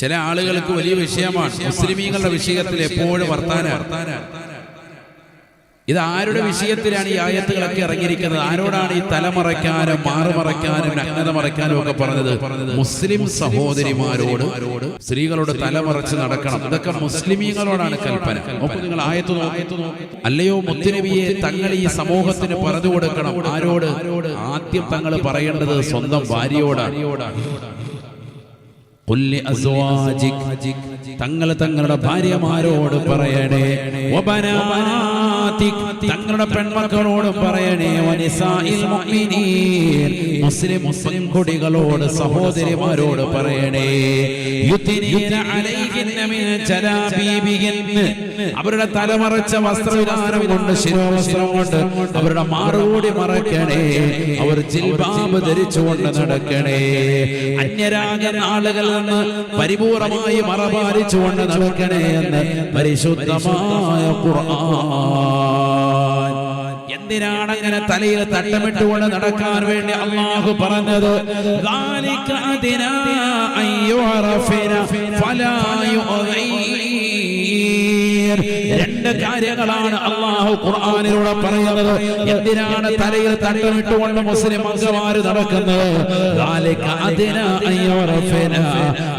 ചില ആളുകൾക്ക് വലിയ വിഷയമാണ്. മുസ്ലിമീങ്ങളുടെ വിഷയത്തിൽ എപ്പോഴും വർത്താന. ഇത് ആരുടെ വിഷയത്തിലാണ് ഈ ആയത്തുകളൊക്കെ ഇറങ്ങിയിരിക്കുന്നത്? ആരോടാണ് ഈ തലമറയ്ക്കാനും മാറുമറയ്ക്കാനും നഗ്നത മറയ്ക്കാനും ഒക്കെ പറഞ്ഞത്? മുസ്ലിം സഹോദരിമാരോട് സ്ത്രീകളോട് തലമറച്ച് നടക്കണം. ഇതൊക്കെ മുസ്ലിമീങ്ങളോടാണ് കൽപ്പന. നിങ്ങൾ ആയത്ത് അല്ലയോ മുത്തുനബിയെ തങ്ങൾ ഈ സമൂഹത്തിന് പറഞ്ഞു കൊടുക്കണം. ആരോട്? ആദ്യം തങ്ങൾ പറയേണ്ടത് സ്വന്തം ഭാര്യയോടാണ്. തങ്ങൾ തങ്ങളുടെ ഭാര്യമാരോട് പറയണേ. തങ്ങളുടെ പെൺമക്കളോട് പറയണേ. മുസ്ലിം മുസ്ലിം കുടികളോട് സഹോദരിമാരോട് പറയണേ. അവരുടെ തലമറച്ച വസ്ത്രവിധാനം കൊണ്ട് ശിരോവസ്ത്രം കൊണ്ട് അവരുടെ മാറുകൂടി മറക്കണേ അവർ ജിൽബാബ് ധരിച്ചുകൊണ്ട് നടക്കണേ അന്യരാകുന്ന ആളുകളിൽ നിന്ന് പരിപൂർണമായി മറപാലിച്ചുകൊണ്ട് നടക്കണേ എന്ന് പരിശുദ്ധമായ ഖുർആൻ എന്തിനാണ് അങ്ങനെ തലയിൽ തട്ടമിട്ടുകൊണ്ട് നടക്കാൻ വേണ്ടി അള്ളാഹു പറഞ്ഞത് ذَلِكَ أَدْنَىٰ أَن يُعْرَفْنَ فَلَا يُؤْذَيْنَ രണ്ട് കാര്യങ്ങളാണ് അള്ളാഹു ഖുർആാനിലൂടെ പറയുന്നത്. എന്തിനാണ് തലയിൽ തട്ടമിട്ടുകൊണ്ട് മുസ്ലിം അംഗമാര് നടക്കുന്നത്?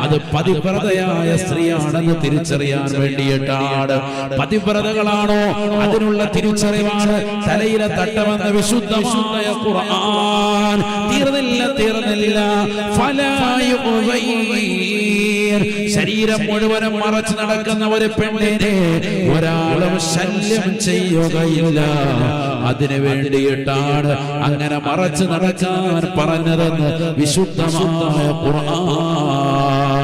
അത് പതിവ്രതയായ സ്ത്രീയാണെന്ന് തിരിച്ചറിയാൻ വേണ്ടിയിട്ടാണ്. പതിവ്രതകളാണോ? അതിനുള്ള തിരിച്ചറിവാണ് തലയിലെ തട്ടമെന്ന വിശുദ്ധമായ ഖുർആൻ. തീർന്നില്ല തീർന്നില്ല. ഫലായു ശരീരം മുഴുവനും മറച്ചു നടക്കുന്ന ഒരു പെണ്ണിനെ ഒരാളും ശല്യം ചെയ്യുകയില്ല. അതിനു വേണ്ടിയിട്ടാണ് അങ്ങനെ മറച്ചു നടക്കാൻ പറഞ്ഞതെന്ന് വിശുദ്ധമായ ഖുർആൻ.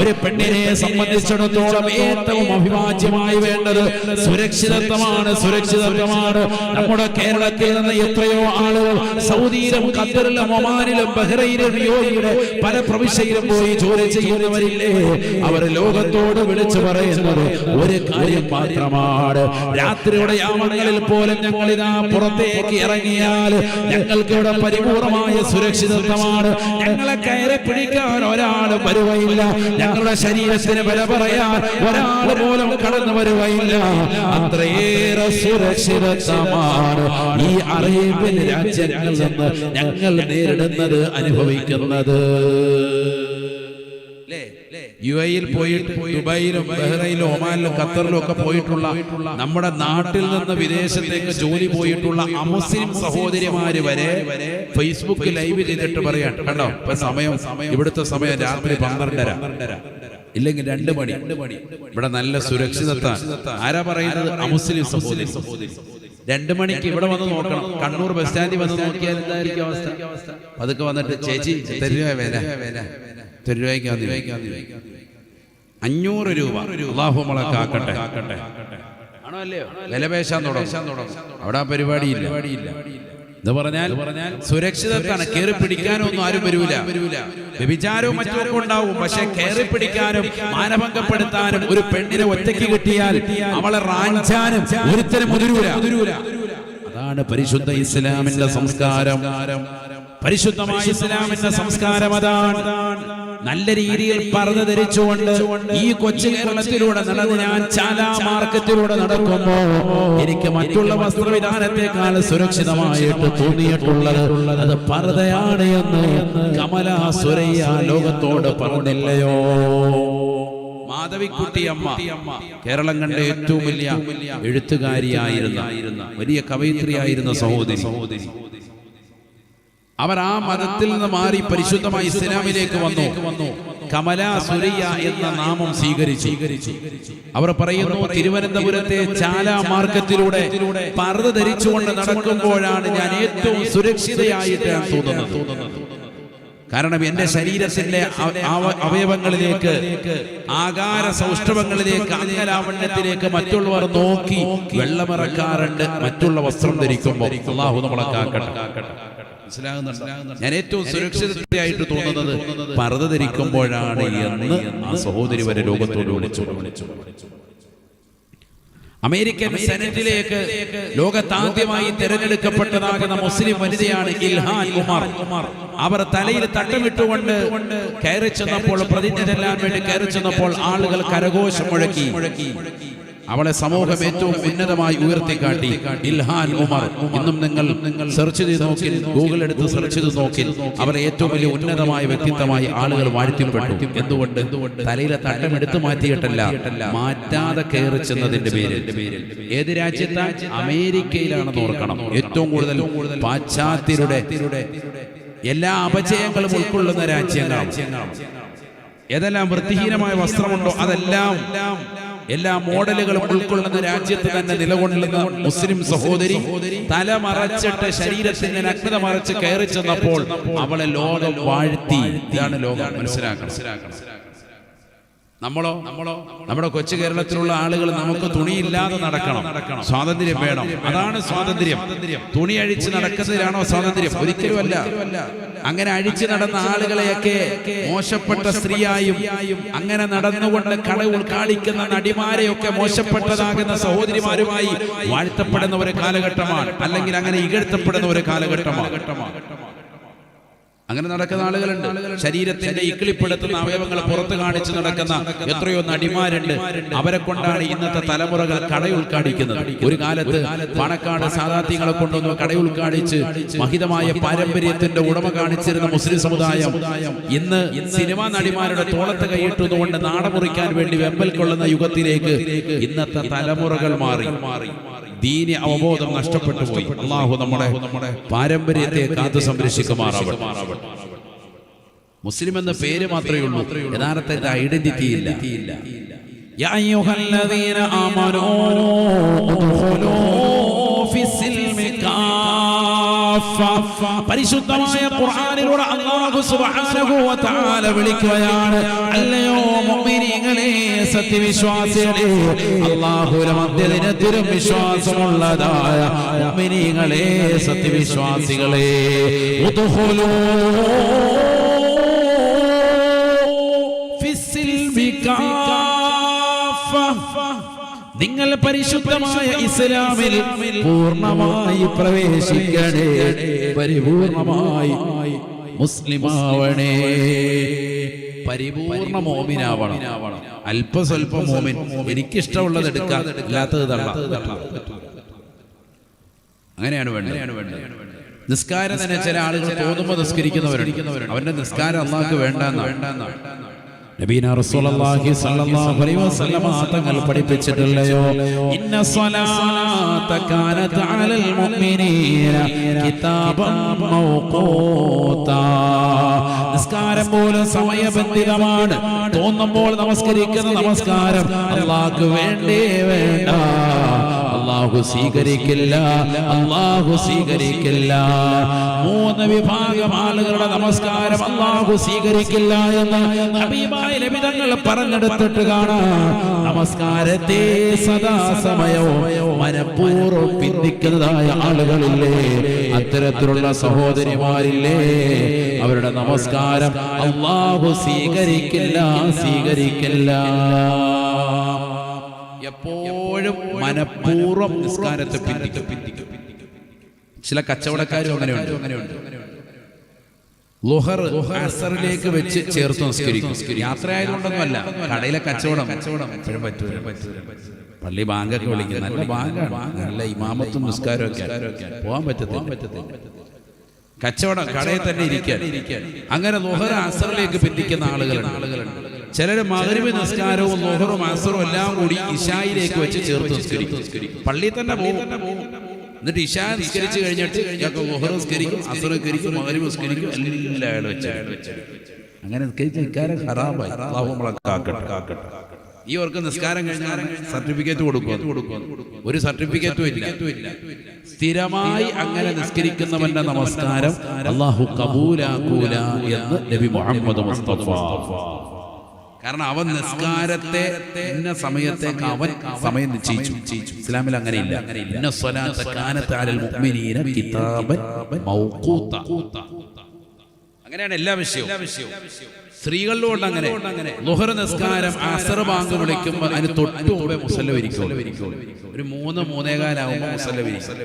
ഒരു പെണ്ണിനെ സംബന്ധിച്ചിടത്തോളം ഏറ്റവും അഭിവാജ്യമായി വേണ്ടത് സുരക്ഷിതത്വമാണ് സുരക്ഷിതത്വമാണ്. നമ്മുടെ കേരളത്തിൽ നിന്ന് എത്രയോ ആളുകൾ സൗദിയിലും ഖത്തറിലും ഒമാനിലും ബഹ്റൈനിലും യോയിലും പല പ്രവിശ്യയിലും പോയി ജോലി ചെയ്യുന്നവരില്ലേ? അവർ ലോകത്തോട് വിളിച്ചു പറയുന്നത് ഒരു കാര്യം മാത്രമാണ്. രാത്രിയുടെ യാമങ്ങളിൽ പോലും ഞങ്ങൾ ഇതാ പുറത്തേക്ക് ഇറങ്ങിയാൽ ഞങ്ങൾക്ക് ഇവിടെ പരിപൂർണമായ സുരക്ഷിതത്വമാണ്. ഞങ്ങളെ കയറി പിടിക്കാൻ ഒരാളും വരുകയില്ല. ഞങ്ങളുടെ ശരീരത്തിന് വില പറയാൻ ഒരാൾ പോലും കടന്നു വരുകയില്ല. അത്രയേറെ സുരക്ഷിതത്വമാണ് ഈ അറേബ്യൻ രാജ്യങ്ങളിൽ നിന്ന് ഞങ്ങൾ നേരിടുന്നത് അനുഭവിക്കുന്നത്. യു എയിൽ പോയിട്ട് ദുബായിലും ബഹ്റൈനിലും ഒമാനിലും ഖത്തറിലും ഒക്കെ പോയിട്ടുള്ള നമ്മുടെ നാട്ടിൽ നിന്ന് വിദേശത്തേക്ക് ജോലി പോയിട്ടുള്ള അമുസ്ലിം സഹോദരിമാര് വരെ ഫേസ്ബുക്ക് ലൈവ് ചെയ്തിട്ട് പറയാൻ കണ്ടോ? ഇപ്പൊ സമയം ഇവിടുത്തെ സമയം രാത്രി പന്ത്രണ്ടര. ഇല്ലെങ്കിൽ രണ്ട് മണി. ഇവിടെ നല്ല സുരക്ഷിതത്വ ആരാ പറയുന്നത്? അമുസ്ലിം സഹോദരി. രണ്ടു മണിക്ക് ഇവിടെ വന്ന് നോക്കണം. കണ്ണൂർ ബസ് സ്റ്റാൻഡിൽ വന്ന് നോക്കിയാൽ എന്തായിരിക്കും അവസ്ഥ? അതൊക്കെ വന്നിട്ട് ചേച്ചി തരുവ വില. അഞ്ഞൂറ് രൂപ. അള്ളാഹു മുളക്കാക്കട്ടെ കാക്കട്ടെ. ആണോ അല്ലയോ തുടങ്ങും. അവിടെ പരിപാടി പരിപാടിയില്ല. എന്ന് പറഞ്ഞാൽ സുരക്ഷിതത്വമാണ് കയറി പിടിക്കാനൊന്നും ആരും വരൂല. വ്യഭിചാരവും മറ്റൊക്കെ ഉണ്ടാവും. പക്ഷെ കയറി പിടിക്കാനും മാനഭംഗപ്പെടുത്താനും ഒരു പെണ്ണിനെ ഒറ്റയ്ക്ക് കിട്ടിയാൽ അവളെ റാഞ്ചാനും ഒരുത്തരം മുതിരൂല. അതാണ് പരിശുദ്ധ ഇസ്ലാമിന്റെ സംസ്കാരം. പരിശുദ്ധമായ ഇസ്ലാമിന്റെ സംസ്കാരം അതാണ്. നല്ല രീതിയിൽ പറഞ്ഞു ധരിച്ചുകൊണ്ട് ഈ കൊച്ചു കേരളത്തിലൂടെ നടന്ന് ഞാൻ ചാല മാർക്കറ്റിലൂടെ നടക്കുമ്പോ എനിക്ക് മറ്റുള്ള വസ്ത്രവിധാനത്തെക്കാൾ സുരക്ഷിതമായിട്ട് തോന്നിയിട്ടുള്ളത് അത് പറതയാണ് എന്ന് കമല സുരയ്യ ലോകത്തോട് പറഞ്ഞില്ലയോ? മാധവിക്കുട്ടിയമ്മ കേരളം കണ്ട ഏറ്റവും വലിയ എഴുത്തുകാരിയായിരുന്ന വലിയ കവയിത്രിയായിരുന്ന സഹോദരി. അവർ ആ മതത്തിൽ നിന്ന് മാറി പരിശുദ്ധമായി ഇസ്ലാമിലേക്ക് വന്നു. കമല സുരയ്യ എന്ന നാമം സ്വീകരിച്ചു. അവർ പറയുന്നു തിരുവനന്തപുരത്തെ ചാല മാർക്കറ്റിലൂടെ പർദ്ദ ധരിച്ചുകൊണ്ട് നടക്കുമ്പോഴാണ് ഞാൻ ഏറ്റവും സുരക്ഷിതയായിട്ട് ഞാൻ തോന്നുന്നത്. കാരണം എന്റെ ശരീരത്തിന്റെ അവ- അവ- അവയവങ്ങളിലേക്ക് ആകാര സൗഷ്ഠവങ്ങളിലേക്ക് അംഗലാവണ്യത്തിലേക്ക് മറ്റുള്ളവർ നോക്കി വെള്ളമിറക്കാറുണ്ട് മറ്റുള്ള വസ്ത്രം ധരിക്കുമ്പോൾ. അള്ളാഹു നമ്മളെ കാക്കട്ടെ. ഞാൻ ഏറ്റവും സുരക്ഷിതയായിട്ട് തോന്നുന്നത് പർദ്ദ ധരിക്കുമ്പോഴാണ് എന്ന് ആ സഹോദരി വരെ ലോകത്തോട് വിളിച്ചു. അമേരിക്കൻ സെനറ്റിലേക്ക് ലോകത്താദ്യമായി തിരഞ്ഞെടുക്കപ്പെട്ടതാകുന്ന മുസ്ലിം വനിതയാണ് ഇൽഹാൻ കുമാർ. അവർ തലയിൽ തട്ടമിട്ടുകൊണ്ട് കയറി ചെന്നപ്പോൾ പ്രതിജ്ഞ ചെല്ലാൻ വേണ്ടി കയറി ചെന്നപ്പോൾ ആളുകൾ കരഘോഷം മുഴക്കി. അവളെ സമൂഹം ഏറ്റവും ഉന്നതമായി ഉയർത്തിക്കാട്ടി. ഇൽഹാൻ ഉമർ ഇന്നും നിങ്ങൾ സെർച്ച് ചെയ്ത് നോക്കി ഗൂഗിൾ എടുത്ത് സെർച്ച് ചെയ്ത് നോക്കി അവരെ ഏറ്റവും വലിയ ഉന്നതമായ വ്യക്തിത്വമായി ആളുകൾ വാഴ്ത്തിപ്പെട്ടു. എന്തുകൊണ്ട്? തലയിലെ തട്ടം എടുത്തു മാറ്റിയിട്ടല്ല മാറ്റാതെ കയറി ചെന്നതിന്റെ പേരിൽ. ഏത് രാജ്യത്താ? അമേരിക്കയിലാണെന്ന് ഓർക്കണം. ഏറ്റവും കൂടുതൽ പാശ്ചാത്യരുടെ എല്ലാ അപചയങ്ങളും ഉൾക്കൊള്ളുന്ന രാജ്യങ്ങളാണ് ഏതെല്ലാം വൃത്തിഹീനമായ വസ്ത്രമുണ്ടോ അതെല്ലാം എല്ലാ മോഡലുകളും ഉൾക്കൊള്ളുന്ന രാജ്യത്ത് തന്നെ നിലകൊള്ളുന്ന മുസ്ലിം സഹോദരി തല മറച്ചിട്ട് ശരീരത്തിന്റെ നഗ്നത മറച്ച് കയറി ചെന്നപ്പോൾ അവളെ ലോകം വാഴ്ത്തി. ഇതാണ് ലോകം. മനസ്സിലാക്കണം. നമ്മളോ? നമ്മളോ? നമ്മുടെ കൊച്ചു കേരളത്തിലുള്ള ആളുകൾ നമുക്ക് തുണിയില്ലാതെ നടക്കണം. സ്വാതന്ത്ര്യം വേണം. അതാണ് സ്വാതന്ത്ര്യം. തുണി അഴിച്ച് നടക്കുന്നതിലാണോ സ്വാതന്ത്ര്യം? ഒരിക്കലുമല്ല അങ്ങനെ അഴിച്ചു നടന്ന ആളുകളെയൊക്കെ മോശപ്പെട്ട സ്ത്രീയായും അങ്ങനെ നടന്നുകൊണ്ട് കട ഉൾക്കാളിക്കുന്ന നടിമാരെയൊക്കെ മോശപ്പെട്ടതാകുന്ന സഹോദരിമാരുമായി വാഴ്ത്തപ്പെടുന്ന ഒരു കാലഘട്ടമാണ്. അല്ലെങ്കിൽ അങ്ങനെ ഇകഴ്ത്തപ്പെടുന്ന ഒരു കാലഘട്ടമാണ്. അങ്ങനെ നടക്കുന്ന ആളുകളുണ്ട്. ശരീരത്തിന്റെ ഇക്കിളിപ്പെടുത്തുന്ന അവയവങ്ങൾ പുറത്ത് കാണിച്ച് നടക്കുന്ന എത്രയോ നടിമാരുണ്ട്. അവരെ കൊണ്ടാണ് ഇന്നത്തെ തലമുറകൾ കട ഉൾക്കാടിക്കുന്നത് ഒരു കാലത്ത് പണക്കാട് സാധാത്യങ്ങളെ കൊണ്ടൊന്ന് കടയുൾക്കാടിച്ച് മഹിതമായ പാരമ്പര്യത്തിന്റെ ഉടമ കാണിച്ചിരുന്ന മുസ്ലിം സമുദായം ഇന്ന് സിനിമാ നടിമാരുടെ തോളത്ത് കൈയിട്ടുന്നുകൊണ്ട് നാടമുറിക്കാൻ വേണ്ടി വെമ്പൽ കൊള്ളുന്ന യുഗത്തിലേക്ക് ഇന്നത്തെ തലമുറകൾ മാറി മാറി. ദീനി അവബോധം നഷ്ടപ്പെട്ടു പോയി അള്ളാഹു നമ്മുടെ നമ്മുടെ പാരമ്പര്യത്തെ കാത്തു സംരക്ഷിക്കുമാറാവട്ടെ മുസ്ലിം എന്ന പേര് മാത്രമേ ഉള്ളൂ യഥാർത്ഥത്തിൽ ഐഡന്റിറ്റി ഇല്ല يا أيها الذين آمنوا ادخلوا في السلم كافة പരിശുദ്ധമായ ഖുർആനിലൂടെ അല്ലാഹു സുബ്ഹാനഹു വ തആല വിളിക്കുകയാണ് അല്ലയോ മുഅ്മിനീങ്ങളെ സത്യവിശ്വാസികളെ അല്ലാഹുവിന്റെ മധ്യദിനത്തിലും വിശ്വാസമുള്ളതായ മുഅ്മിനീങ്ങളെ സത്യവിശ്വാസികളെ ഉദ്ഖുലൂ ഫിസ്സിൽ കാഫ. നിങ്ങൾ പരിശുദ്ധമായ ഇസ്ലാമിൽ പൂർണമായി പ്രവേശിക്കണേ പരിപൂർണമായി മുസ്ലിമാവണേ. പരിപൂർണ മോമിനാവണം. അല്പസ്വല്പം മോമിൻ. എനിക്കിഷ്ടമുള്ളത് എടുക്കാം ഇല്ലാത്തത് അങ്ങനെയാണ് വേണ്ടത്. നിസ്കാരം തന്നെ ചില ആളുകൾ തോന്നുമ്പോൾ നിസ്കരിക്കുന്നവരുണ്ട്. അവരുടെ നിസ്കാരം അള്ളാഹ്ക്ക് വേണ്ടെന്നാണ്. നബീന റസൂലുള്ളാഹി സ്വല്ലല്ലാഹു അലൈഹി വസല്ലമ തങ്ങൾ പഠിപ്പിച്ചിട്ടില്ലയോ? ഇന്ന സ്വലാത്ത കാനത അലൽ മുഅ്മിനീന കിതാബൻ മൗഖൂതാ. നമസ്കാരം പോലും സമയബന്ധിതമാണ്. തോന്നുമ്പോൾ നമസ്കരിക്കുന്ന നമസ്കാരം അള്ളാഹ്ക്ക് വേണ്ടേ വേണ്ട. അള്ളാഹു സ്വീകരിക്കില്ല അള്ളാഹു സ്വീകരിക്കില്ല. മൂന്ന് വിഭാഗം ആളുകളുടെ നമസ്കാരം അള്ളാഹു സ്വീകരിക്കില്ല എന്ന് ഹബീബായ ലഭിതങ്ങൾ പറഞ്ഞെടുത്തിട്ട് കാണാം. നമസ്കാരത്തെ സദാസമയവും മനഃപൂർവം പിന്തിക്കുന്നതായ ആളുകളില്ലേ അത്തരത്തിലുള്ള സഹോദരിമാരില്ലേ അവരുടെ നമസ്കാരം അള്ളാഹു സ്വീകരിക്കില്ല സ്വീകരിക്കില്ല. എപ്പോഴും മനഃപൂർവം നിസ്കാരത്തെ ചില കച്ചവടക്കാരും അങ്ങനെയുണ്ട്. അങ്ങനെയുണ്ട് ലുഹർ വെച്ച് ചേർത്ത് നിസ്കരിക്കും യാത്ര ആയതുകൊണ്ടൊന്നുമല്ല കടയിലെ കച്ചവടം കച്ചവടം പള്ളി ബാങ്കൊക്കെ വിളിക്കും. നല്ല ബാങ്കാണ്. നല്ല ഇമാമത്തും നിസ്കാരവും ഒക്കെ പോകാൻ പറ്റത്തില്ല. പറ്റത്തില്ല കച്ചവടം കടയിൽ തന്നെ ഇരിക്കാൻ. അങ്ങനെ ലുഹർ അസറിലേക്ക് പിന്തിക്കുന്ന ആളുകളുണ്ട് ആളുകളുണ്ട്. ചിലര് മകരിവ് നിസ്കാരവും ലോഹറും അസറും എല്ലാം കൂടി ഇഷായിലേക്ക് വെച്ച് ചേർത്ത് നിസ്കരിക്കും. പള്ളിയിൽ തന്നെ പോകും. എന്നിട്ട് ഇഷാ നിസ്കരിച്ച് കഴിഞ്ഞിട്ട് ഇയാൾക്ക് ലോഹർ നിസ്കരിക്കും അസർ നിസ്കരിക്കും മകരിവ് നിസ്കരിക്കും എല്ലാം അയാൾ വെച്ച് അങ്ങനെ നിസ്കരിച്ച അള്ളാഹു നമ്മളെ കാക്കട്ടെ കാക്കട്ടെ. ഈ അവർക്ക് നിസ്കാരം കഴിഞ്ഞാൽ സർട്ടിഫിക്കറ്റ് കൊടുക്കും. ഒരു സർട്ടിഫിക്കറ്റും ഇല്ല. സ്ഥിരമായി അങ്ങനെ നിസ്കരിക്കുന്നവന്റെ നമസ്കാരം അള്ളാഹു കബൂലാക്കൂല എന്ന് നബി മുഹമ്മദ് മുസ്തഫ. കാരണം അവൻ നിസ്കാരത്തെ ഇന്ന സമയത്തേക്ക് അവൻ സമയം നിശ്ചയിച്ചു. ഇസ്ലാമിൽ അങ്ങനെയില്ല. ഇന്ന സ്വലാത്ത കാനത്ത് അലൽ മുഅ്മിനീന കിതാബൻ മൗഖൂത. അങ്ങനെയാണ് എല്ലാ വിഷയവും. സ്ത്രീകളിലോട്ട് അങ്ങനെ ലുഹർ നിസ്കാരം അസർ ബാങ്ക് വിളിക്കുമ്പോൾ അതിന് തൊട്ട് മുമ്പേ മുസല്ല വിരിക്കും ഒരു മൂന്ന് മൂന്നേകാലാവുമ്പോൾ മുസല്ല വിരിക്കും.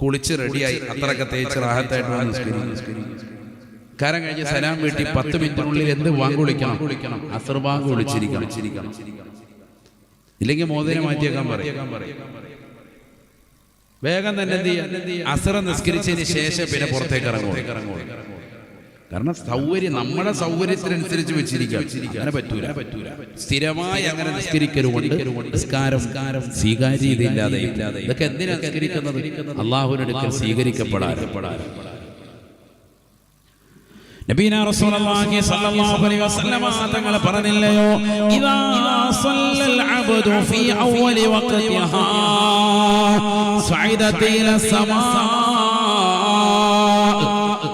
കുളിച്ച് റെഡിയായി അത്രയൊക്കെ തേച്ച് റാഹത്തായിട്ട് നിസ്കരിക്കും. കാരം കഴിഞ്ഞ് സലാം വീട്ടി പത്ത് മിനിറ്റിനുള്ളിൽ എന്ത് ബാങ്ക് വിളിക്കണം? അസർ ബാങ്ക് വിളിച്ചിരിക്കണം. ഇല്ലെങ്കിൽ മോദിനെ മാറ്റിയേക്കാൻ പറയും. വേഗം തന്നെ എന്ത് ചെയ്യാം? അസറ നിസ്കരിച്ചതിന് ശേഷം പിന്നെ പുറത്തേക്ക് ഇറങ്ങും. കാരണം സൗകര്യം നമ്മുടെ സൗകര്യത്തിനനുസരിച്ച് വെച്ചിരിക്കാം. അങ്ങനെ പറ്റൂല. പറ്റൂല. സ്ഥിരമായി അങ്ങനെ നിസ്കരിക്കരുകൊണ്ട് നിസ്കാരം സ്വീകാര്യതയില്ലാതെ ഇല്ലാതെ ഇതൊക്കെ എന്തിനാ നിസ്കരിക്കുന്നത്? അള്ളാഹുവിനടുക്കൽ സ്വീകരിക്കപ്പെടാൻ റസൂലുള്ളാഹി അലൈഹി വസല്ലമ പറഞ്ഞില്ലയോ? ഇദാ ഫീ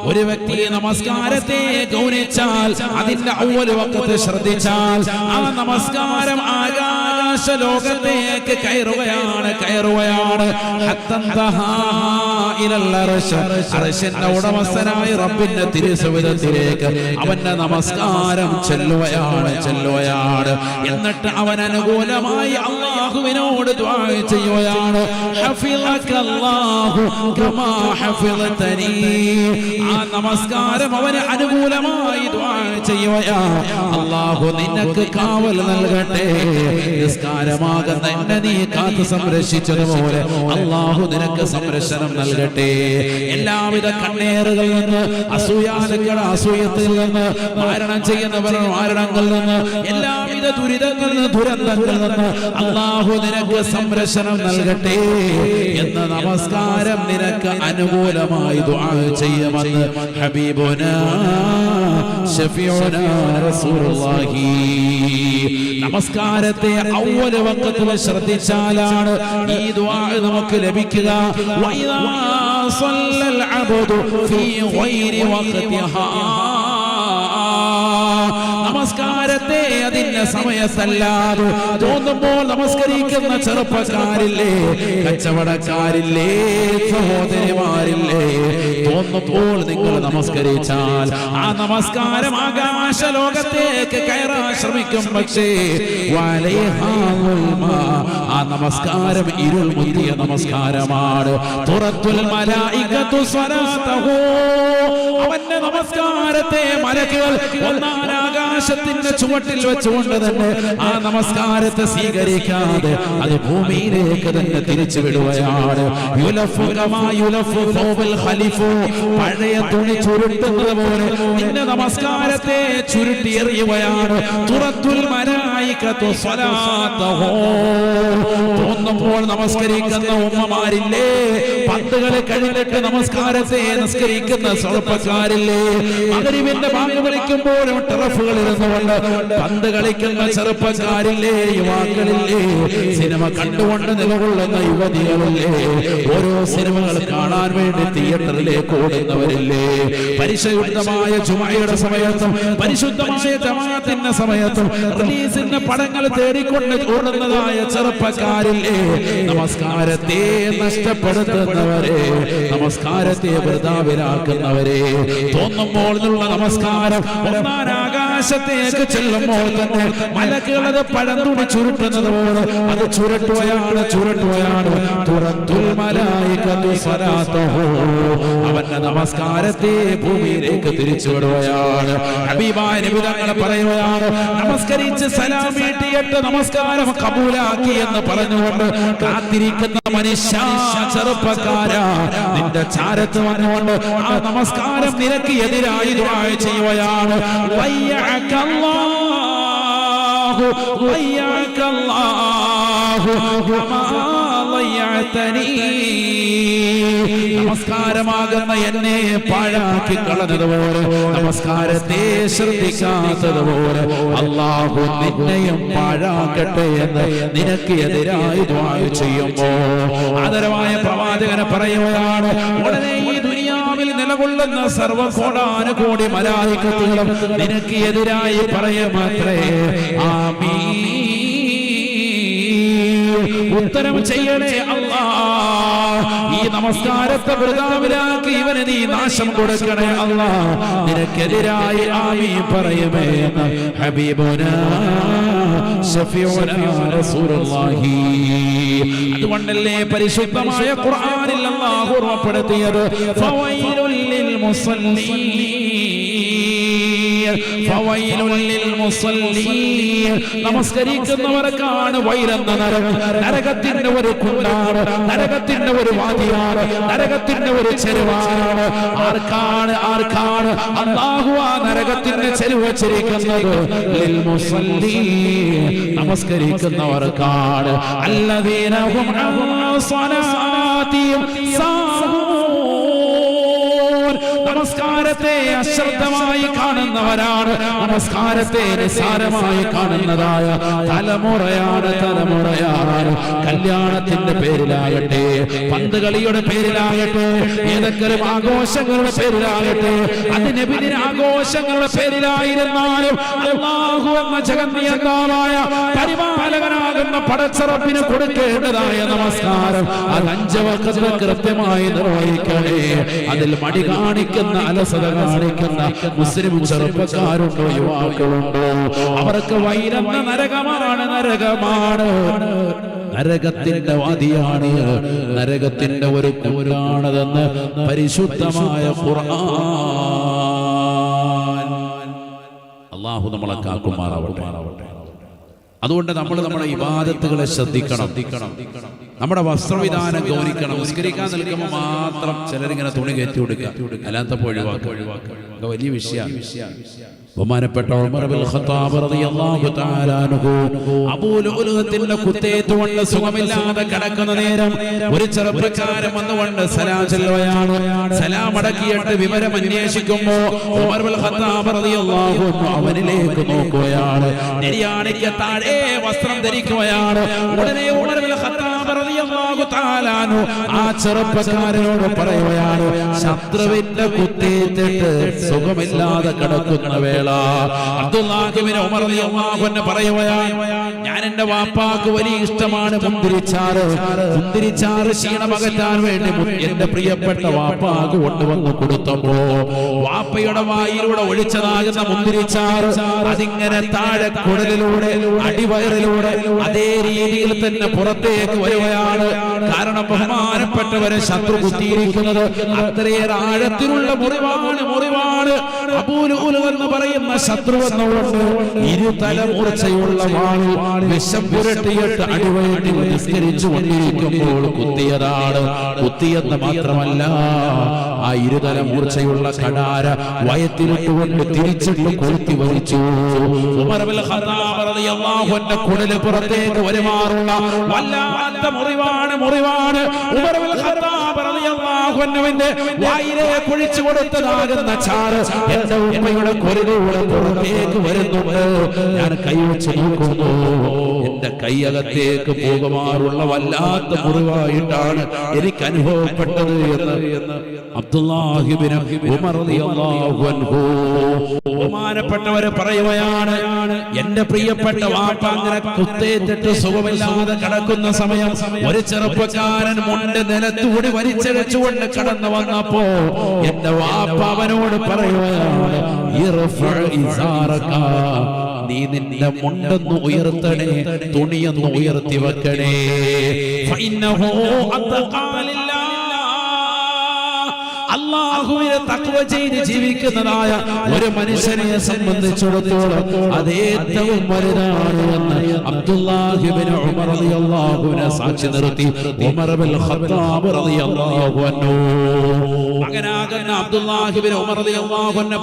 ഒരു വ്യക്തി നമസ്കാരത്തെ ഗൗനിച്ചാൽ അതിന്റെ അവ്വൽ വക്കത്ത് ശ്രദ്ധിച്ചാൽ ആ നമസ്കാരം ആകാശ ലോകത്തേക്ക് കയറുകയാണ് കയറുകയാണ്. ഉടമസ്ഥനായി ഉടമസ്ഥനായ റബ്ബിന്റെ തിരുസവിധത്തിലേക്ക് അവന്റെ നമസ്കാരം ചെല്ലുകയാണ് ചെല്ലുകയാണ്. എന്നിട്ട് അവൻ അനുകൂലമായി അള്ളാഹുവിനോട് ചെയ്യുകയാണ്. ആ നമസ്കാരം അവന് അനുകൂലമായി ദ്വാ ചെയ്യുകയാ അള്ളാഹു നിനക്ക് കാവൽ നൽകട്ടെ. നിസ്കാരമാകുന്ന എന്നെ നീ കാത്തു സംരക്ഷിച്ചതുപോലെ അള്ളാഹു നിനക്ക് സംരക്ഷണം നൽകട്ടെ. എല്ലാവിധ കണ്ണേറുകളിൽ നിന്ന് അസൂയാലുക്കളുടെ അസൂയത്തിൽ നിന്ന് മാരണം ചെയ്യുന്നവർ മാരണങ്ങളിൽ നിന്ന് എല്ലാവിധ ദുരിതങ്ങളിൽ നിന്ന് ദുരന്തങ്ങളിൽ നിന്ന് അള്ളാഹു നിനക്ക് സംരക്ഷണം നൽകട്ടെ എന്ന നമസ്കാരം നിനക്ക് അനുകൂലമായി ദുആ ചെയ്യുമെന്ന് ഹബീബുന ഷഫീഉന റസൂലുള്ളാഹി. നമസ്കാരത്തെ ഔവല വക്കത്തിൽ ശ്രദ്ധിച്ചാലാണ് ഈ ദുആ നമുക്ക് ലഭിക്കുക. നമസ്കാരത്തെ അതിന്റെ സമയത്തല്ലാതെ തോന്നുമ്പോൾ നമസ്കരിക്കുന്ന ചെറുപ്പക്കാരില്ലേ കച്ചവടക്കാരില്ലേ സഹോദരിമാരില്ലേ തോന്നുമ്പോൾ നിങ്ങൾ നമസ്കരിച്ചാൽ ആ നമസ്കാരം ആകാശ ലോകത്തേക്ക് കയറാൻ ശ്രമിക്കും പക്ഷേ. ആ നമസ്കാരം ഇരുൾ മുത്തിയ നമസ്കാരമാണ് തുറത്തുൽ മലായികത്തു സ്വലാത്തഹു അവന്റെ നമസ്കാരത്തെ മലക്കുകൾ ഒന്നാം ആകാശത്തിന്റെ ചുവട്ടിൽ വെച്ചുകൊണ്ട് തന്നെ ആ നമസ്കാരത്തെ സ്വീകരിക്കാതെ അത് ഭൂമിയിലേക്ക് തന്നെ തിരിച്ചു വിടുകയാണ്. പഴയ തുണി ചുരുട്ടുന്നത് പോലെ നിന്റെ നമസ്കാരത്തെ ചുരുട്ടി എറിയുകയാണ് തുറത്തുൽ. തോന്നുമ്പോൾ നമസ്കരിക്കുന്ന ഉമ്മമാരില്ലേ പത്തുകളെ കഴിഞ്ഞിട്ട് നമസ്കാരത്തെ നമസ്കരിക്കുന്ന ചെറുപ്പക്കാരില്ലേ മകരിവിന്റെ ബാങ്ക് വിളിക്കുമ്പോഴും ടെറഫുകൾ ഇരുന്നുകൊണ്ട് പന്ത് കളിക്കുന്ന ചെറുപ്പക്കാരില്ലേ യുവാക്കളില്ലേ സിനിമ കണ്ടുകൊണ്ട് നിലകൊള്ളുന്ന യുവതികളില്ലേ ഓരോ സിനിമകൾ കാണാൻ വേണ്ടി തിയേറ്ററിലേക്ക് ഓടുന്നവരില്ലേ പരിശുദ്ധമായ ചുമയുടെ സമയത്തും പരിശുദ്ധമായ ജമാഅത്തിന്റെ സമയത്തും റിലീസിന്റെ പടങ്ങൾ തേടിക്കൊണ്ട് ഓടുന്നതായ ചെറുപ്പക്കാരില്ലേ നമസ്കാരത്തെ നഷ്ടപ്പെടുത്തുന്നവരെ നമസ്കാരത്തെ വൃതാവിലാക്കുന്നവരെ തോന്നുമ്പോൾ നിന്നുള്ള നമസ്കാരം. ഒന്നാൻ ആകാശത്തേക്ക് ചെല്ലുമ്പോൾ തന്നെ മലക്കുകളത് തുണി ചുരുട്ടുന്നത് പോലെ അത് ചുരുട്ടുകയാണ് ചുരുട്ടുകയാണ്. തുറത്തുൽ മലായികത്തു സ്വലാത്തഹു. അവന്റെ നമസ്കാരത്തെ ഭൂമിയിലേക്ക് തിരിച്ചു വിടുകയാണ് നിബിധങ്ങൾ പറയുകയാണ് നമസ്കരിച്ച് സലാം വീട്ടിയിട്ട് നമസ്കാരം കബൂലാക്കി എന്ന് പറഞ്ഞുകൊണ്ട് കാത്തിരിക്കുന്ന മനുഷ്യ ചെറുപ്പക്കാരാ. നിന്റെ ചാരത്ത് വന്നുകൊണ്ട് ആ നമസ്കാരം നിനക്ക് എതിരായി ദുആ ചെയ്യുകയാണ് വയ്യഅക്കല്ലാഹു വയ്യഅക്കല്ലാഹു കമാ. നമസ്കാരമാകുന്ന എന്നെ പാഴാക്കി കളഞ്ഞതുപോലെ നമസ്കാരത്തെ ശ്രദ്ധിക്കാത്തതുപോലെ അള്ളാഹു നിന്നെയും പാഴാക്കട്ടെ എന്ന് നിനക്ക് എതിരായി ചെയ്യുമ്പോ ആദരവായ പ്രവാചകനെ പറയുകയാണ് ഉടനെ നിലകൊള്ളുന്ന സർവകോടാനുകൂടി മലായിക്കത്തുകളും നിനക്ക് എതിരായി പറയ മാത്രേ ആമീ ഉത്തരം ചെയ്യണേ അല്ലാ. ഈ നമസ്കാരത്തെ വൃതാവിലാക്കി ഇവന് നീ നാശം കൊടുക്കണേ അല്ലാ. നിനക്കെതിരായി ആമീ പറയുമേ. ഹബീബോന ഷഫീഉന റസൂലുള്ളാഹി. അതുകൊണ്ടല്ലേ പരിശുദ്ധമായ ഖുർആനിൽ അല്ലാഹു ഓർമ്മപ്പെടുത്തിയത്? ഫവൈലുൽ ലിൽ മുസല്ലീൻ. നമസ്കരിക്കുന്നവർക്കാണ് വൈരെന്ന നരകം. നരകത്തിന്റെ ഒരു കുണ്ടാണ് നരകത്തിന്റെ ഒരു വാദിയാണ് നരകത്തിന്റെ ഒരു ചെരുവാണ്. ആർക്കാണ് ആർക്കാണ് അള്ളാഹു ആ നരകത്തിന്റെ ചെരുവ് വച്ചിരിക്കുന്നത്? നമസ്കരിക്കുന്നവർക്കാണ്. അല്ലതീനവും അൻ സാഹു നമസ്കാരത്തെ അശ്രദ്ധമായി കാണുന്നവരാണ്. നമസ്കാരത്തെ നിസാരമായി കാണുന്നതായ തലമുറയാണ് തലമുറയാണ് കല്യാണത്തിന്റെ പേരിലാകട്ടെ പന്ത് കളിയുടെ പേരിലാകട്ടെ ഏതെങ്കിലും ആഘോഷങ്ങളുടെ പേരിലാകട്ടെ അതിന് പിന്നിൽ ആഘോഷങ്ങളുടെ പേരിലായിരുന്നാലും അല്ലാഹു എന്ന പരിപാലകനാകുന്ന പടച്ചറപ്പിന് കൊടുക്കേണ്ടതായ നമസ്കാരം അത് അഞ്ച് വക്കത്ത് കൃത്യമായി നിർവഹിക്കണേ. അതിൽ മടി കാണിക്കുന്ന അലസത കാണിക്കുന്ന മുസ്ലിം ചെറുപ്പക്കാരുണ്ടോ യുവാക്കളുണ്ടോ. അവർക്ക് വൈരന്ന നരകമാണ് നരകമാണ്. നരകത്തിന്റെ വാദിയാണ് നരകത്തിന്റെ ഒരു കൂരാണതെന്ന് പരിശുദ്ധമായ ഖുർആൻ. അള്ളാഹു നമ്മളെ കാക്കുമാറാവട്ടെ. അതുകൊണ്ട് നമ്മൾ നമ്മുടെ ഇബാദത്തുകളെ ശ്രദ്ധിക്കണം. നമ്മുടെ വസ്ത്രവിധാനം ഗൗനിക്കണം നിസ്കരിക്കാൻ നിൽക്കുമ്പോൾ മാത്രം ചിലരിങ്ങനെ തുണി കയറ്റി കൊടുക്കുക. അല്ലാത്തപ്പോൾ ഒഴിവാക്കുക. ഒഴിവാക്കുക. വലിയ വിഷയമാണ്. ബഹുമാനപ്പെട്ട ഉമർ ബിൻ ഖത്താബ് റളിയല്ലാഹു തആല അബൂ ലുഅലുഅത്തിന്റെ കുത്തേറ്റ് കൊണ്ട് സുഖമില്ലാതെ കിടക്കുന്ന നേരം ഒരു ചെറുപ്പക്കാരൻ വന്നുകൊണ്ട് സലാം ചെല്ലുകയാണ്. സലാം അടക്കിയിട്ട് വിവരം അൻഹു അവനിലേക്ക് നോക്കുകയാണ്. നെരിയാണിക്ക് താഴെ വസ്ത്രം ധരിക്കുകയാണ്. ഉടനെ ഉമർ അൻഹു ആ ചെറുപ്പക്കാരനോട് പറയുകയാണ് ശത്രുവിന്റെ കുത്തേറ്റിട്ട് സുഖമില്ലാതെ കിടക്കുന്ന വേള. അബ്ദുല്ലാഹിബിൻ ഉമർ അൻഹു പറയുകയാണ് ഞാൻ എന്റെ വാപ്പാക്ക് വലിയ ഇഷ്ടമാണ് മുന്തിരിച്ചാറ്. മുന്തിരിച്ചാറ് ക്ഷീണമകറ്റാൻ വേണ്ടി എന്റെ പ്രിയപ്പെട്ട വാപ്പാക്ക് കൊണ്ടുവന്ന് കൊടുത്തപ്പോ വാപ്പയുടെ വായിലൂടെ ഒഴിച്ചതാകുന്ന മുന്തിരിച്ചാറ് അതിങ്ങനെ താഴെ കുടലിലൂടെ അടിവയറിലൂടെ അതേ രീതിയിൽ തന്നെ പുറത്തേക്ക് വരികയാണ്. കാരണം ബഹുമാനപ്പെട്ടവരെ ശത്രു കുത്തിയിരിക്കുന്നത് അത്രയേറെ ആഴത്തിലുള്ള മുറിവാണ് മുറിവാണ്. അബൂലുൽ എന്ന് പറയുന്ന ശത്രു എന്നുകൊണ്ട് ഇരുതല മൂർച്ചയുള്ള വാൾ വിഷം പുരട്ടിയിട്ട് അടിവയറ്റി നിസ്കരിച്ചു കൊണ്ടിരിക്കുമ്പോൾ കുത്തിയതാണ്. കുത്തിയെന്ന് മാത്രമല്ല ആ ഇരുതല മൂർച്ചയുള്ള കടാര വയത്തിലിട്ടുകൊണ്ട് തിരിച്ചിട്ട് കൊളുത്തി വലിച്ചു. കുടൽ പുറത്തേക്ക് വരുമാറുള്ള വല്ലാത്ത മുറിവാണ് മുറിവാണ്. ഉമർ ബിൻ ഖത്താബ് റളിയല്ലാഹു അൻഹുവിന്റെ വായിലേക്ക് ഒഴിച്ചു കൊടുത്തതാകുന്ന ചാറ് എന്റെ ഉമ്മയുടെ വരുന്നുണ്ട്. ഞാൻ എന്റെ കൈയകത്തേക്ക് പോകുമാറുള്ള വല്ലാത്ത മുറിവായിട്ടാണ് എനിക്ക് അനുഭവപ്പെട്ടത് എന്ന്. ബഹുമാനപ്പെട്ടവരെ പറയുകയാണ് എന്റെ പ്രിയപ്പെട്ട വാപ്പ അങ്ങനെ കുത്തേറ്റിട്ട് സുഖമില്ലാതെ കിടക്കുന്ന സമയം ഒരു ചെറുപ്പക്കാരൻ മുണ്ട് നിലത്തുകൂടി വലിച്ചഴച്ചുകൊണ്ട് കടന്നു വന്നപ്പോ എന്റെ വാപ്പ അവനോട് പറയുകയാണ്. നീ നിന്റെ മുണ്ടൊന്ന് ഉയർത്തണേ തുണിയൊന്ന് ഉയർത്തി വെക്കണേ അള്ളാഹുവിനെ തക്വ ചെയ്ത് ജീവിക്കുന്നതായ ഒരു മനുഷ്യനെ സംബന്ധിച്ചിടത്തോളം അത് ഏറ്റവും വലുതാണ് എന്ന് റളിയല്ലാഹുവിനെ സാക്ഷി നിർത്തി.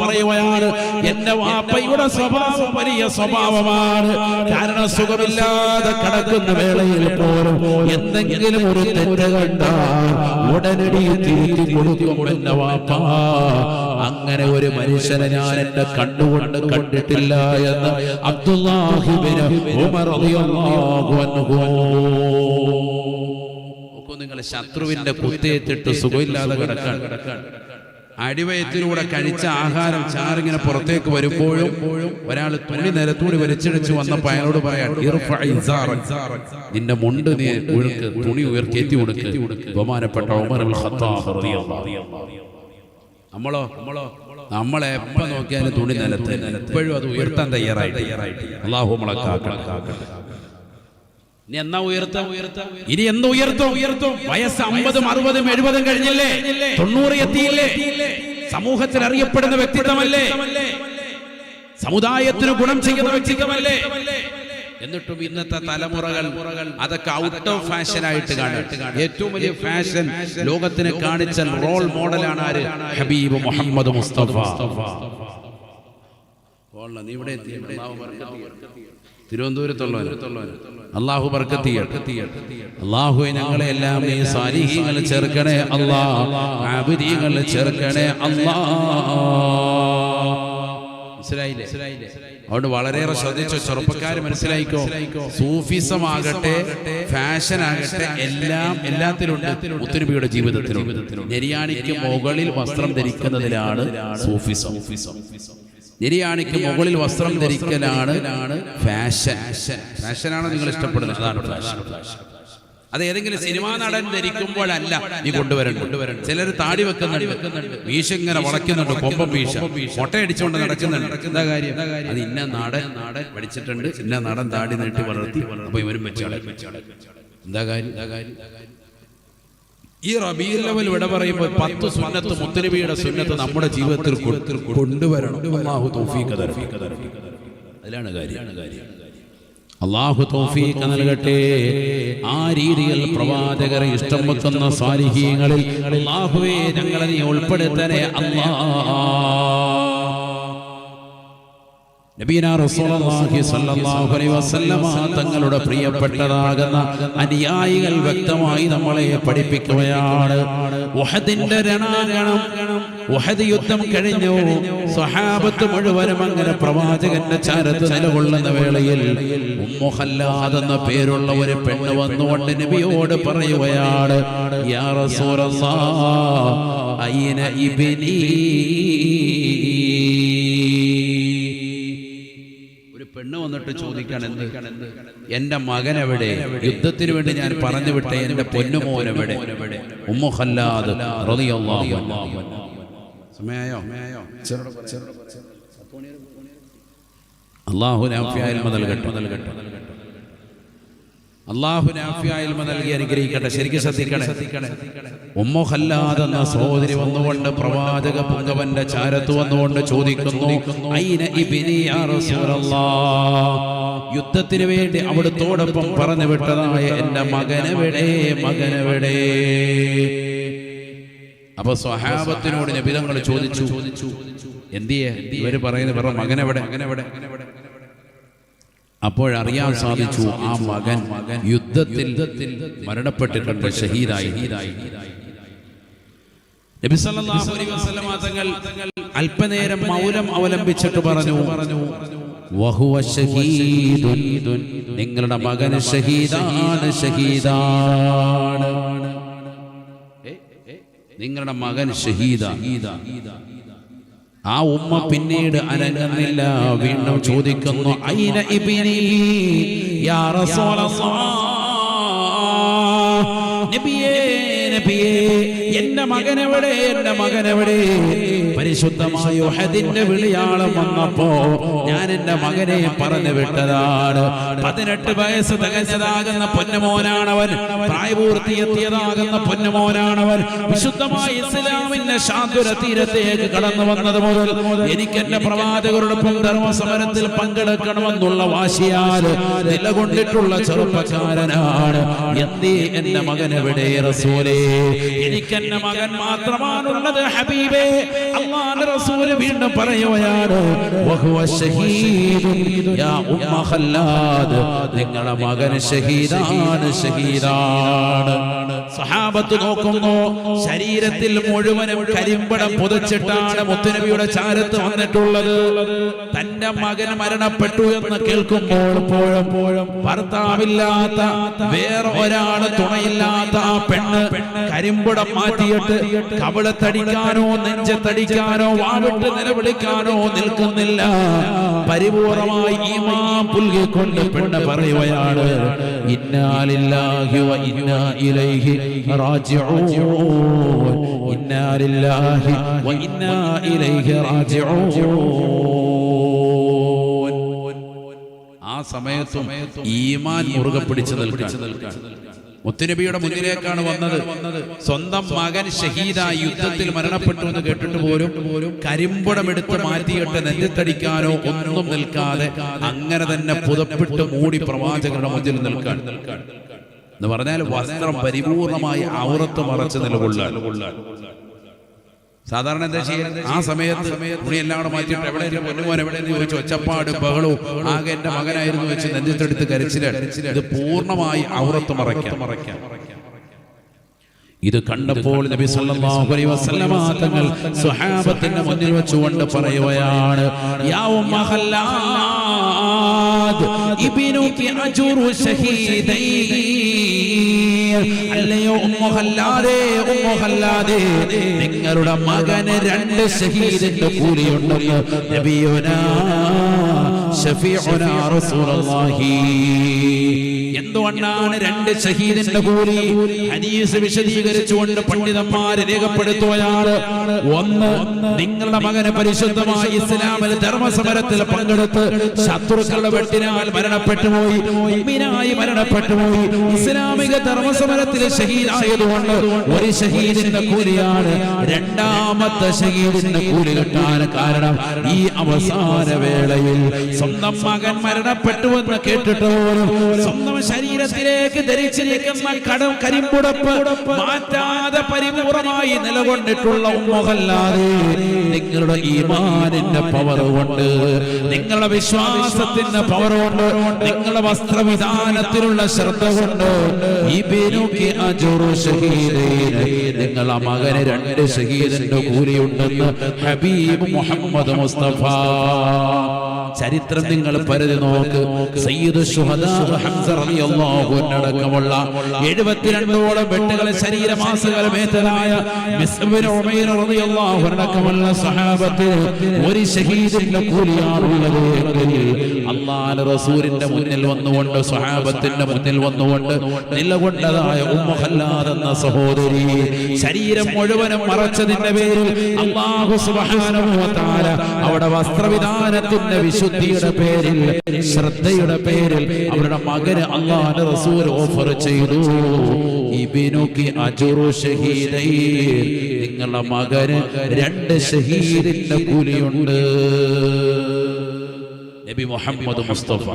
പറയുകയാണ് എന്റെ വാപ്പയുടെ സ്വഭാവം വലിയ സ്വഭാവമാണ്. കാരണം സുഖമില്ലാതെ കിടക്കുന്ന വേളയിൽ പോലും എന്തെങ്കിലും ഒരു തെറ്റ് കണ്ടാൽ ഉടനടി തിരിച്ചു കൊടുക്കും എന്റെ വാപ്പ അങ്ങനെ ഒരു മനുഷ്യനെ ഞാൻ എന്റെ കണ്ണുകൊണ്ട് കണ്ടിട്ടില്ല എന്ന് ഉമർ നിങ്ങൾ ശത്രുവിന്റെ കുത്തേറ്റിട്ട് സുഖമില്ലാതെ കിടക്കാൻ കിടക്കാൻ അടിവയറ്റിലൂടെ കഴിച്ച ആഹാരം ചാറിങ്ങനെ പുറത്തേക്ക് വരുമ്പോഴും ഒരാൾ തുണി നിരത്തൂടി വലിച്ചിടിച്ച് വന്നപ്പോ അയാളോട് പറയാം "ഇർഫഅ ഇസാറക്." നിന്റെ മുണ്ട് നീ ഉഴുക്ക് തുണി ഉയർത്തി കൊടുക്ക് ബഹുമാനപ്പെട്ട നമ്മളോ നമ്മളോ എപ്പോ നോക്കിയാലും തുണി നിലത്ത്. എപ്പോഴും അത് ഉയർത്താൻ തയ്യാറായിട്ട് അള്ളാഹു നമ്മളെ കാക്കട്ടെ. ഇനി എന്നാ ഉയർത്താം? ഉയർത്താം ഇനി എന്ത് ഉയർത്തും? ഉയർത്തും വയസ്സ് അമ്പതും അറുപതും എഴുപതും കഴിഞ്ഞില്ലേ? തൊണ്ണൂറ് എത്തിയില്ലേ? സമൂഹത്തിൽ അറിയപ്പെടുന്ന വ്യക്തിത്വമല്ലേ? സമുദായത്തിന് ഗുണം ചെയ്യുന്ന വ്യക്തിത്വമല്ലേ? എന്നിട്ടും ഇന്നത്തെ തലമുറകൾ അതൊക്കെ ഔട്ട് ഓഫ് ഫാഷൻ ആയിട്ട് കാണും. ഏറ്റവും വലിയ ഫാഷൻ ലോകത്തിന് കാണിച്ച റോൾ മോഡലാണ് ആര്? ഹബീബ് മുഹമ്മദ് മുസ്തഫ. നീ ഇവിടെ എത്തി. അള്ളാഹു ബർക്കത്തിയ. അള്ളാഹു. ഞങ്ങളെ എല്ലാം ഈ സാലിഹീങ്ങൾ ചേർക്കണേ അല്ലാ. ആബിദീങ്ങൾ ചേർക്കണേ അള്ളാ അതുകൊണ്ട് വളരെയേറെ ശ്രദ്ധിച്ചു ചെറുപ്പക്കാർ മനസ്സിലായിക്കോ? സൂഫിസം ആകട്ടെ ഫാഷൻ ആകട്ടെ എല്ലാം എല്ലാത്തിലുണ്ട് മുത്തുനബിയുടെ ജീവിതത്തിലും നെരിയാണിക്ക് മുകളിൽ വസ്ത്രം ധരിക്കുന്നതിലാണ് സൂഫിസം. നിര്യാണിക്ക് മുകളിൽ വസ്ത്രം ധരിക്കലാണ് ഫാഷൻ. ഫാഷനാണ് നിങ്ങൾ ഇഷ്ടപ്പെടുന്നത്. അതാണ് ഫാഷൻ. അത് ഏതെങ്കിലും സിനിമാ നടൻ ധരിക്കുമ്പോഴല്ല നീ കൊണ്ടുവരണം ചിലർ താടി വെക്കുന്നുണ്ട്. മീശ ഇങ്ങനെ വളയ്ക്കുന്നുണ്ട്. കൊമ്പം മീശ. മുട്ടയടിച്ചുകൊണ്ട് നടക്കുന്നുണ്ട്. എന്താ കാര്യം? അത് ഇന്ന നാടൻ നാടൻ പഠിച്ചിട്ടുണ്ട്. ഇന്ന നാടൻ താടി നീട്ടി വളർത്തി. അപ്പൊ ഇവരും വെച്ചാളെ എന്താ കാര്യം? എന്താ കാര്യം? ഈ റബീൽ ലെവൽ ഇവിടെ പറയുമ്പോൾ പത്ത് സുന്നത്ത് മുത്തനബിയുടെ സുന്നത്ത് നമ്മുടെ ജീവിതത്തിൽ കൊണ്ടുവരണം. അല്ലാഹു തൗഫീഖ്. അതിലാണ് കാര്യം. അള്ളാഹു തൗഫീഖ് നൽകട്ടെ. ആ രീതിയിൽ പ്രവാചകരെ ഇഷ്ടം വെക്കുന്ന സാലിഹീങ്ങളിൽ അള്ളാഹുവേ ഞങ്ങളെ നീ ഉൾപ്പെടുത്തനെ അല്ലാ തങ്ങളുടെ പ്രിയപ്പെട്ടതാകുന്ന അനുയായികൾ വ്യക്തമായി നമ്മളെ പഠിപ്പിക്കുകയാണ്. ഉഹദിന്റെ രണാങ്കണം ഉഹദ് യുദ്ധം കഴിഞ്ഞു. സ്വഹാബത്ത് മുഴുവനും അങ്ങനെ പ്രവാചകന്റെ ചാരത്ത് നിലകൊള്ളുന്ന വേളയിൽ എന്ന പേരുള്ള ഒരു പെണ്ണ് വന്നുകൊണ്ട് നബിയോട് പറയുകയാണ് യാ റസൂലല്ലാഹ് അയ്ന ഇബ്നീ പെണ്ണ് വന്നിട്ട് ചോദിക്കാൻ എന്ത്? എന്റെ മകൻ എവിടെ? യുദ്ധത്തിന് വേണ്ടി ഞാൻ പറഞ്ഞു വിട്ട എന്റെ പൊന്നുമോൻ എവിടെ. സമയായോ? അള്ളാഹു നൽകട്ടെ നൽകട്ടെ. നൽകട്ടെ. അള്ളാഹു നാഫിയായ നൽകി അനുഗ്രഹിക്കട്ടെ. ശരിക്കും ശ്രദ്ധിക്കണേ. ഉമ്മു ഖല്ലാദ് എന്ന സഹോദരി വന്നുകൊണ്ട് പ്രവാചക പുങ്കവന്റെ ചാരത്ത് വന്നുകൊണ്ട് ചോദിക്കുന്നു ഐന ഇബ്നി യാ റസൂലല്ലാഹ്?" യുദ്ധത്തിന് വേണ്ടി അവിടുത്തോടൊപ്പം പറഞ്ഞു വിട്ടതായ എന്റെ മകനെവിടെ മകനെവിടെ? അപ്പൊ സ്വഹാബത്തിനോട് നബിതങ്ങൾ ചോദിച്ചു എന്തിയെ? ഇവർ പറയുന്നത് ഇവരുടെ മകനെവിടെ മകനെവിടെ? അപ്പോഴറിയാൻ സാധിച്ചു ആ മകൻ യുദ്ധത്തിൽ മരണപ്പെട്ടിട്ടുണ്ട് ഷഹീദായി. തങ്ങൾ അല്പനേരം മൗനം അവലംബിച്ചിട്ട് പറഞ്ഞു ഷഹീദുൻ. നിങ്ങളുടെ മകന് ഷഹീദാണ് ഷഹീദാണ് നിങ്ങളുടെ മകൻ ഷഹീദാ ആ ഉമ്മ പിന്നീട് അനങ്ങുന്നില്ല. വീണ്ടും ചോദിക്കുന്നു ഐന യാ നബിയേ നബിയേ എന്റെ മകനെവിടെ എന്റെ മകനെവിടെ പരിശുദ്ധമായ ഉഹദിന്റെ വിളിയാളം വന്നപ്പോ ഞാൻ എന്റെ മകനെ പറഞ്ഞു വിട്ടതാണ്. പതിനെട്ട് വയസ്സ് തികഞ്ഞതാകുന്ന പൊന്നുമോനാണവൻ. പ്രായപൂർത്തിയെത്തിയതാകുന്ന പൊന്നുമോനാണവൻ. വിശുദ്ധമായ ഇസ്ലാമിന്റെ ശാന്തുര തീരത്തേക്ക് കടന്നു വന്നത് മുതൽ എനിക്ക് എന്റെ പ്രവാചകരോടൊപ്പം ധർമ്മസമരത്തിൽ പങ്കെടുക്കണമെന്നുള്ള വാശിയാൽ നിലകൊണ്ടിട്ടുള്ള ചെറുപ്പക്കാരനാണ്. എന്തേ എന്റെ മകൻ എവിടെ റസൂലേ? എനിക്ക് മകൻ മാത്രമാണുള്ളത് ഹബീബേ. അള്ളാഹുവിന്റെ റസൂൽ വീണ്ടും പറയുകയാണ് നിങ്ങളുടെ മകൻ ഷഹീദാണ് ഷഹീദാണ് സഹാബത്ത് നോക്കുന്നു ശരീരത്തിൽ മുഴുവനും കരിമ്പടം പുതച്ചിട്ടാണ് മുത്തുനബിയുടെ ചാരത്ത് വന്നിട്ടുള്ളത്. തന്റെ മകൻ മരണപ്പെട്ടു എന്ന് കേൾക്കുമ്പോൾ ഭർത്താവില്ലാത്ത വേറെ ഒരാൾ തുണയില്ലാത്ത ആ പെണ്ണ് കരിമ്പുടം മാറ്റിയിട്ട് കവിളത്തടിക്കാനോ നെഞ്ചത്തടിക്കാനോ വാവിട്ട് നിലവിളിക്കാനോ നിൽക്കുന്നില്ല. പരിപൂർണമായി ഈമാൻ പുൽകിക്കൊണ്ട് പെണ്ണ് പറയുകയാണ്. ഇന്നാലില്ലാഹി വ ഇന്നാ ഇലൈഹി റാജിഊൻ. ഇന്നാലില്ലാഹി വ ഇന്നാ ഇലൈഹി റാജിഊൻ. ആ സമയത്തും ഈമാൻ മുറുകെ പിടിച്ചു നിൽക്കാൻ. മുത്തുനബിയുടെ മുന്നിലേക്കാണ് വന്നത്. സ്വന്തം മകൻ ഷഹീദായി യുദ്ധത്തിൽ മരണപ്പെട്ടു എന്ന് കേട്ടിട്ട് പോലും കരിമ്പുടമെടുത്ത് മാറ്റിയിട്ട് നെഞ്ചത്തടിക്കാനോ ഒന്നും നിൽക്കാതെ അങ്ങനെ തന്നെ പുതപ്പിട്ട് മൂടി പ്രവാചകരുടെ മുന്നിൽ നിൽക്കാൻ. എന്ന് പറഞ്ഞാൽ വസ്ത്രം പരിപൂർണമായി ഔറത്ത് മറച്ച് നിലകൊള്ളാൻ. സാധാരണ എന്താ ചെയ്യുന്നത് ആ സമയത്ത് തുണി എല്ലാം കൂടെ മാറ്റിയിട്ട് എവിടെ എന്റെ പൊന്നുമോൻ എവിടെ എന്ന് ചോദിച്ചു ഒച്ചപ്പാട് ബഹളവും ആകെ എന്റെ മകനായിരുന്നു വെച്ച് നെഞ്ചത്തെടുത്ത് കരച്ചിലാണ് ഇത് പൂർണമായി ഔറത്ത് മറയ്ക്കാം ഇത് കണ്ടപ്പോൾ നബി സല്ലല്ലാഹു അലൈഹി വസല്ലമ തങ്ങൾ സ്വഹാബത്തിന്റെ മുന്നിൽ വെച്ചുകൊണ്ട് പറയുകയാണ് യാ ഉമ്മ ഖല്ലാദ് ഇബ്നുകി അജ്റു ഷഹീദൈൻ അല്ലയോ നിങ്ങളുടെ മകന് രണ്ട് ഷഹീദിന്റെ കൂലിയുണ്ടെന്ന് നബിയുനാ ഷഫീഉനാ റസൂലുള്ളാഹി. എന്തുകൊണ്ടാണ് രണ്ട് ഷഹീദിന്റെ കൂലി? ഹദീസ് വിശദീകരിച്ചുകൊണ്ട് പണ്ഡിതന്മാര് രേഖപ്പെടുത്തുകയാണ്. ഒന്ന് നിങ്ങളുടെ മകന് പരിശുദ്ധമായി ഇസ്ലാമിൽ ധർമ്മസമരത്തിൽ പങ്കെടുത്ത് ശത്രുക്കളുടെ വെട്ടിനാൽ മരണപ്പെട്ടുപോയി ഉമ്മിനായി മരണപ്പെട്ടുപോയി ഇസ്ലാമിക ധർമ്മസമരത്തിൽ ഷഹീദായതുകൊണ്ട് ഒരു ഷഹീദിന്റെ കൂലിയാണ് രണ്ടാമത്തെ ഷഹീദിന്റെ കൂലി കിട്ടാൻ കാരണം ഈ അവസാന വേളയിൽ സ്വന്തം മകൻ മരണപ്പെട്ടുവെന്ന് കേട്ടിട്ട് പോലും സ്വന്തം ശരീരത്തിലേക്ക് ധരിച്ചിരിക്കുന്ന കടം കരിമ്പുടപ്പ് മാറ്റാതെ പരിപൂർണമായി നിലകൊണ്ടിട്ടുള്ള ഉമ്മഹല്ലാതെ നിങ്ങളുടെ ഈമാനിന്റെ പവർ കൊണ്ട് നിങ്ങളുടെ വിശ്വാസത്തിന്റെ പവർ കൊണ്ട് നിങ്ങളുടെ വസ്ത്രവിധാനത്തിലുള്ള ശ്രദ്ധ കൊണ്ട് ഈ പേരുക്ക് നിങ്ങൾ ആ മകന് രണ്ട് ഷഹീദിന്റെ കൂലിയുണ്ടെന്ന് ഹബീബ് മുഹമ്മദ് മുസ്തഫ. ചരിത്രം നിങ്ങൾ പരിധി നോക്ക്. സയ്യിദ് ഹംസ അൻഹു എഴുപത്തിരണ്ടോളം 72ഓളം വെട്ടുകളെ ശരീരമാസകലമേറ്റതായ മിസ്ബിൻ ഉമൈർ റളിയല്ലാഹു അൻഹു അടക്കമുള്ള സഹാബത്തിൽ ഒരു ഷഹീദിന്റെ കൂലിയാണുള്ളത് അള്ളാഹുവിന്റെ റസൂലിന്റെ മുന്നിൽ വന്നുകൊണ്ട് സഹാബത്തിന്റെ മുന്നിൽ വന്നുകൊണ്ട് നിലകൊണ്ടതായ ഉമ്മ ഖല്ലാദ് എന്ന സഹോദരി ശരീരം മുഴുവനും മറച്ചതിന്റെ പേരിൽ അള്ളാഹു സുബ്ഹാനഹു വ തആല അവിടെ വസ്ത്രവിധാനത്തിന്റെ വിശുദ്ധിയുടെ പേരിൽ ശ്രദ്ധയുടെ പേരിൽ അവരുടെ മകന് അള്ളാഹുവിന്റെ റസൂൽ ഓഫർ ചെയ്തു. ഇബിനുക്ക് അജുറു ഷഹീദൈ നിങ്ങളുടെ മകന് രണ്ട് ഷഹീദിന്റെ കൂലിയുണ്ട്. നബി മുഹമ്മദ് മുസ്തഫ.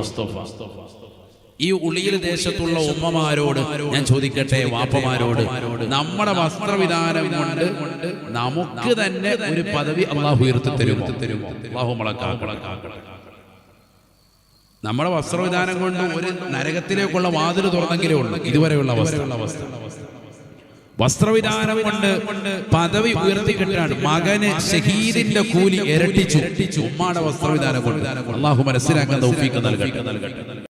ഈ ഉളിയിൽ ദേശത്തുള്ള ഉമ്മമാരോട് ഞാൻ ചോദിക്കട്ടെ വാപ്പമാരോട്? നമ്മുടെ വസ്ത്രവിധാനം കൊണ്ട് നമുക്ക് തന്നെ ഒരു പദവി അള്ളാഹു ഉയർത്തി തരും തരുമോ അള്ളാഹു മുളക്കാക്കണം നമ്മുടെ വസ്ത്രവിധാനം കൊണ്ട് ഒരു നരകത്തിലേക്കുള്ള വാതിൽ തുറന്നെങ്കിലേ ഉള്ളൂ. ഇതുവരെയുള്ള അവസ്ഥ. വസ്ത്രവിധാനം കൊണ്ട് പദവി ഉയർത്തി കിട്ടാണ് മകന് ഷഹീദിന്റെ കൂലി ഇരട്ടിച്ചു. ഉമ്മാടെ വസ്ത്രവിധാനം കൊണ്ട്. അള്ളാഹു മനസ്സിലാക്കാൻ നൽകട്ടെ നൽകട്ടെ.